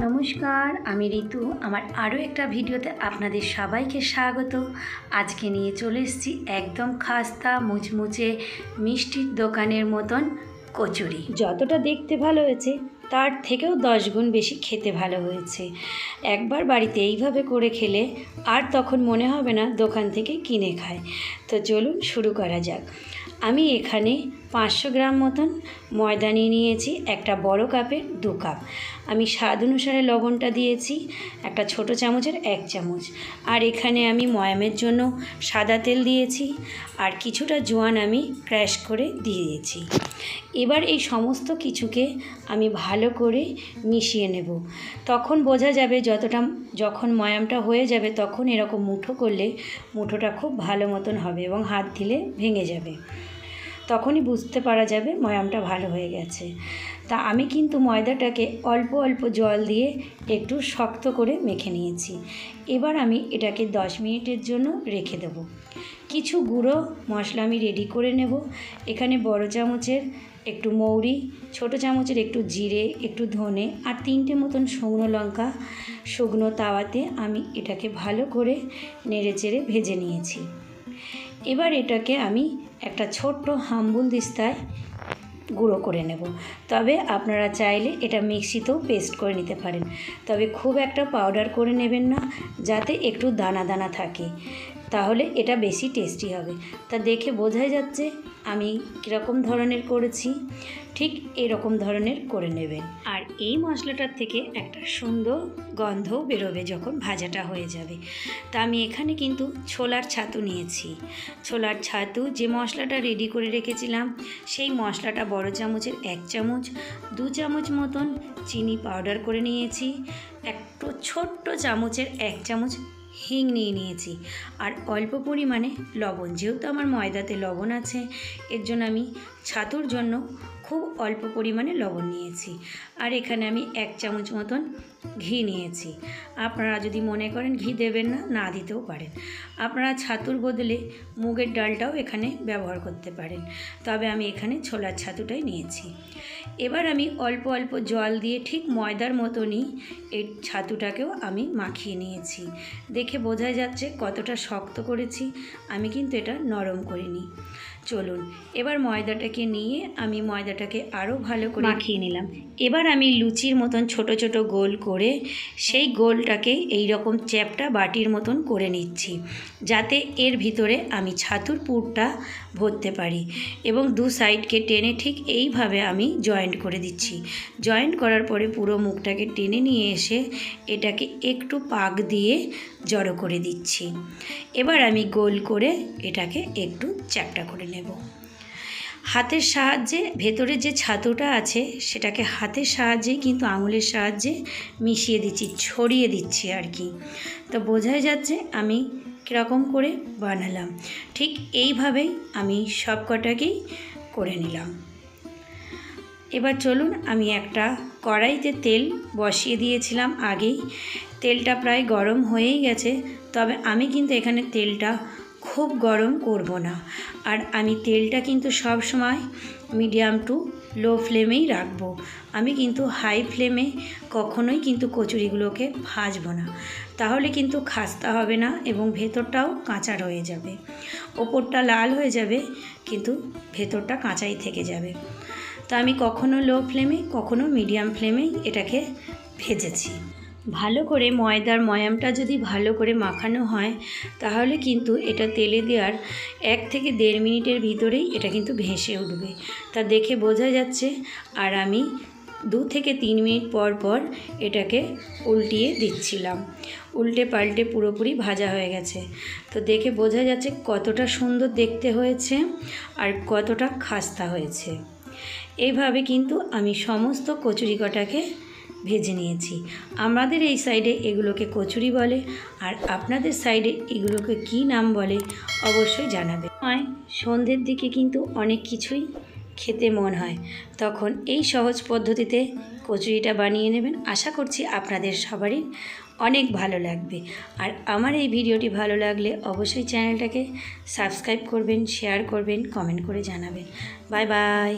নমস্কার, আমি ঋতু। আমার আরও একটা ভিডিওতে আপনাদের সবাইকে স্বাগত। আজকে নিয়ে চলে এসেছি একদম খাস্তা, মুচমুচে, মিষ্টির দোকানের মতন কচুরি। যতটা দেখতে ভালো হয়েছে, তার থেকেও দশ গুণ বেশি খেতে ভালো হয়েছে। একবার বাড়িতে এইভাবে করে খেলে আর তখন মনে হবে না দোকান থেকে কিনে খায়। তো চলুন শুরু করা যাক। আমি এখানে পাঁচশো গ্রাম মতন ময়দা নিয়ে নিয়েছি, একটা বড় কাপে দু কাপ। আমি স্বাদ অনুসারে লবণটা দিয়েছি, একটা ছোট চামচের এক চামচ। আর এখানে আমি ময়ামের জন্য সাদা তেল দিয়েছি, আর কিছুটা জোয়ান আমি ক্র্যাশ করে দিয়ে দিয়েছি। এবার এই সমস্ত কিছুকে আমি ভালো করে মিশিয়ে নেব। তখন বোঝা যাবে যতটা, যখন ময়ামটা হয়ে যাবে তখন এরকম মুঠো করলে মুঠোটা খুব ভালো মতন হবে এবং হাত দিলে ভেঙে যাবে। তখনই বুঝতে পারা যাবে ময়ামটা ভালো হয়ে গেছে। তা আমি কিন্তু ময়দাটাকে অল্প অল্প জল দিয়ে একটু শক্ত করে মেখে নিয়েছি। এবার আমি এটাকে দশ মিনিটের জন্য রেখে দেবো। কিছু গুঁড়ো মশলা আমি রেডি করে নেব। এখানে বড় চামচের একটু মৌরি, ছোট চামচের একটু জিরে, একটু ধনে আর তিনটে মতন শুকনো লঙ্কা, শুকনো তাওয়াতে আমি এটাকে ভালো করে নেড়ে চেড়ে ভেজে নিয়েছি। এবার এটাকে আমি একটা ছোট্ট হাম্বুল দিস্তায় গুঁড়ো করে নেব। তবে আপনারা চাইলে এটা মিক্সিতেও পেস্ট করে নিতে পারেন। তবে খুব একটা পাউডার করে নেবেন না, যাতে একটু দানা দানা থাকে। তাহলে এটা বেশি টেস্টি হবে। তা দেখে বোঝাই যাচ্ছে আমি কীরকম ধরনের করেছি, ঠিক এরকম ধরনের করে নেবেন। আর এই মশলাটার থেকে একটা সুন্দর গন্ধও বেরোবে যখন ভাজাটা হয়ে যাবে। তা আমি এখানে কিন্তু ছোলার ছাতু নিয়েছি। ছোলার ছাতু যে মশলাটা রেডি করে রেখেছিলাম, সেই মশলাটা বড় চামচের এক চামচ, দু চামচ মতন চিনি পাউডার করে নিয়েছি, একটু ছোট্ট চামচের এক চামচ হিং নিয়ে নিয়েছি। আর অল্প পরিমাণে লবণ। যেহেতু আমার ময়দাতে লবণ আছে, এর জন্য আমি ছাতুর জন্য খুব অল্প পরিমাণে লবণ নিয়েছি। আর এখানে আমি এক চামচ মতন ঘি নিয়েছি। আপনারা যদি মনে করেন ঘি দেবেন না না দিতেও পারেন। আপনারা ছাতুর বদলে মুগের ডালটাও এখানে ব্যবহার করতে পারেন। তবে আমি এখানে ছোলার ছাতুটাই নিয়েছি। এবার আমি অল্প অল্প জল দিয়ে ঠিক ময়দার মতনই এই ছাতুটাকেও আমি মাখিয়ে নিয়েছি। দেখে বোঝা যাচ্ছে কতটা শক্ত করেছি। আমি কিন্তু এটা নরম করিনি। চলুন এবার ময়দাটাকে নিয়ে আমি ময়দাটাকে আরও ভালো করে মাখিয়ে নিলাম। এবার আমি লুচির মতন ছোট ছোট গোল করে সেই গোলটাকে এই রকম চ্যাপটা বাটির মতন করে নিচ্ছি যাতে এর ভিতরে আমি ছাতুর পুরটা ভরতে পারি এবং দু সাইডকে টেনে ঠিক এইভাবে আমি জয়েন্ট করে দিচ্ছি। জয়েন্ট করার পরে পুরো মুখটাকে টেনে নিয়ে এসে এটাকে একটু পাক দিয়ে জড়ো করে দিচ্ছি। এবার আমি গোল করে এটাকে একটু চ্যাপটা করে নেব। হাতের সাহায্যে ভেতরে যে ছাতুটা আছে, সেটাকে হাতের সাহায্যেই কিন্তু আঙুলের সাহায্যে মিশিয়ে দিচ্ছি, ছড়িয়ে দিচ্ছি আর কি। তো বোঝাই যাচ্ছে আমি কীরকম করে বানালাম। ঠিক এইভাবেই আমি সব কটাকেই করে নিলাম। এবার চলুন, আমি একটা কড়াইতে তেল বসিয়ে দিয়েছিলাম আগেই। তেলটা প্রায় গরম হয়েই গেছে, তবে আমি কিন্তু এখানে তেলটা খুব গরম করব না। আর আমি তেলটা কিন্তু সব সময় মিডিয়াম টু লো ফ্লেমেই রাখব। আমি কিন্তু হাই ফ্লেমে কখনোই কিন্তু কচুরিগুলোকে ভাজবো না। তাহলে কিন্তু খাস্তা হবে না এবং ভেতরটাও কাঁচা রয়ে যাবে। ওপরটা লাল হয়ে যাবে, কিন্তু ভেতরটা কাঁচাই থেকে যাবে। তা আমি কখনো লো ফ্লেমে কখনো মিডিয়াম ফ্লেমেই এটাকে ভেজেছি। ভালো করে ময়দার ময়ামটা যদি ভালো করে মাখানো হয়, তাহলে কিন্তু এটা তেলে দেওয়ার এক থেকে দেড় মিনিটের ভিতরেই এটা কিন্তু ভেসে উঠবে। তা দেখে বোঝা যাচ্ছে, আর আমি দু থেকে তিন মিনিট পর পর এটাকে উল্টিয়ে দিচ্ছিলাম। উল্টে পাল্টে পুরোপুরি ভাজা হয়ে গেছে। তো দেখে বোঝা যাচ্ছে কতটা সুন্দর দেখতে হয়েছে আর কতটা খাস্তা হয়েছে। এইভাবে কিন্তু আমি সমস্ত কচুরি কটাকে ভেজে নিয়েছি। আমাদের এই সাইডে এগুলোকে কচুরি বলে আর আপনাদের সাইডে এগুলোকে কি নাম বলে অবশ্যই জানাবে সন্ধ্যের দিকে কিন্তু অনেক কিছুই খেতে মন হয়। তখন এই সহজ পদ্ধতিতে কচুরিটা বানিয়ে নেবেন। আশা করছি আপনাদের সবারই অনেক ভালো লাগবে। আর আমার এই ভিডিওটি ভালো লাগলে অবশ্যই চ্যানেলটাকে সাবস্ক্রাইব করবেন শেয়ার করবেন কমেন্ট করে জানাবেন। Bye bye